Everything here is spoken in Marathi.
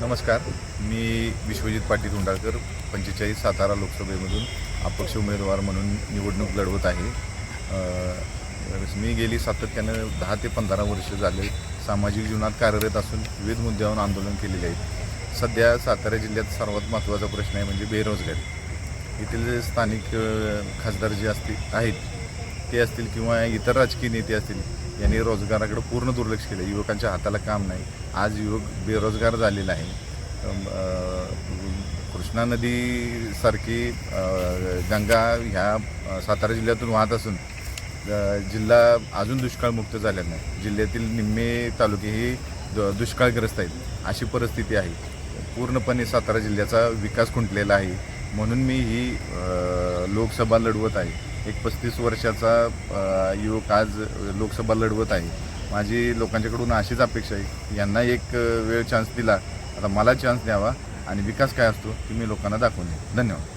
नमस्कार. मी विश्वजित पाटील हुंडाळकर पंचेचाळीस सातारा लोकसभेमधून अपक्ष उमेदवार म्हणून निवडणूक लढवत आहे. मी गेली सातत्यानं दहा ते पंधरा वर्ष झाले सामाजिक जीवनात कार्यरत असून विविध मुद्द्यावर आंदोलन केलेले आहे सध्या सातारा जिल्ह्यात सर्वात महत्त्वाचा प्रश्न आहे म्हणजे बेरोजगारी. येथील जे स्थानिक खासदार जे असतील आहेत ते असतील किंवा इतर राजकीय नेते असतील यांनी रोजगाराकडे पूर्ण दुर्लक्ष केलं. युवकांच्या हाताला काम नाही. आज युवक बेरोजगार झालेला आहे. कृष्णा नदीसारखी गंगा ह्या सातारा जिल्ह्यातून वाहत असून जिल्हा अजून दुष्काळमुक्त झालेला नाही. जिल्ह्यातील निम्मे तालुके हे दुष्काळग्रस्त आहेत. अशी परिस्थिती आहे. पूर्णपणे सातारा जिल्ह्याचा विकास खुंटलेला आहे. म्हणून मी ही लोकसभा लढवत आहे. एक पस्तीस वर्षाचा युवक आज लोकसभा लढवत आहे. माझी लोकांच्याकडून अशीच अपेक्षा आहे. यांना एक वेळ चान्स दिला. आता मला चान्स द्यावा आणि विकास काय असतो की मी लोकांना दाखवून देईन. धन्यवाद.